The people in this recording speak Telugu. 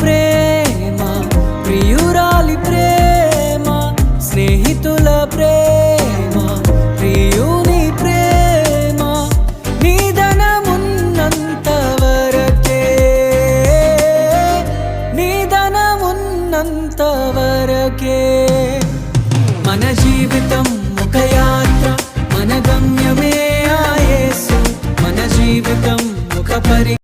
ప్రేమ ప్రియురాలి ప్రేమ స్నేహితుల ప్రేమ ప్రియుని ప్రేమ నిధనమున్నంత వరకే నిధనమున్నంత వరకే మన జీవితం ఒక యాత్ర మన గమ్యమే ఆయేసు మన జీవితం ఒక పరి